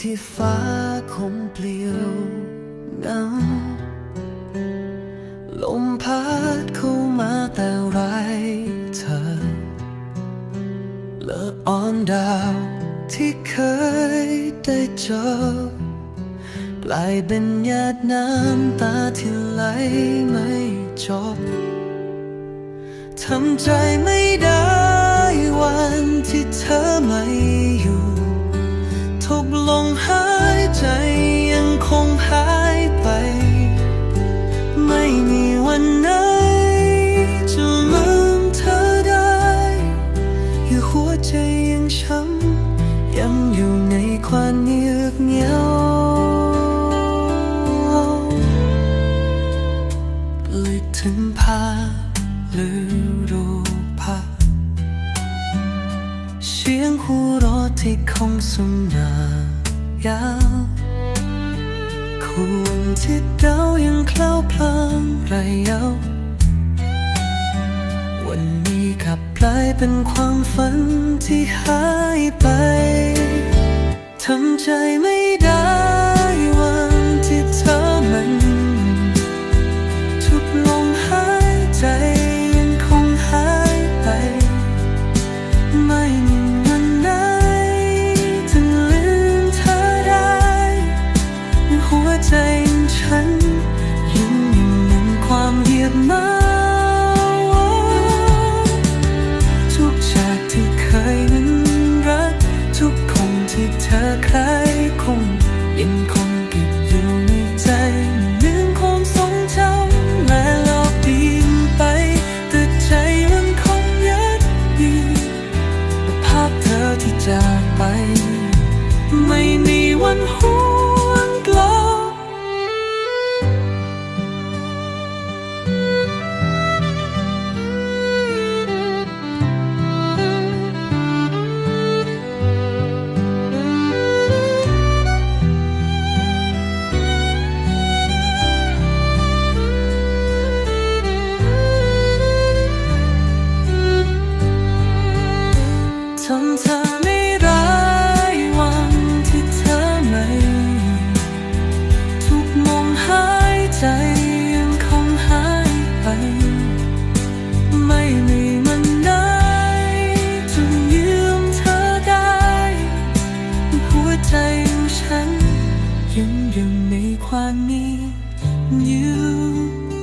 ที่ฟ้าคงเปลี่ยวเงาลมพัดเข้ามาแต่ไรเธอเลิกอ่อนดาวที่เคยได้เจอกลายเป็นหยาดน้ำตาที่ไหลไม่จบทำใจไม่ได้ำอยู่ในความเงียบเหงาลึกถึงภาพหรือรูปภาพเสียงหัวเราะที่คงสมนายาวคุณที่เรายังเคล้าพลางไรเยาวันนี้กลับกลายเป็นความฝันที่หายไป ทำใจไม่ได้วันที่เธอมันทุกลมหายใจยังคงหายไป ไม่มีวันไหนจะลืมเธอได้หัวใจฉันยังยู่ในความเงียบเหงา ยังคงเก็บอยู่ในใจหนึ่งความทรงจำแม้หลอบดีนไป แต่ใจมันคงยึดยืนภาพเธอที่จากไป ไม่มีวันหวน ของฉั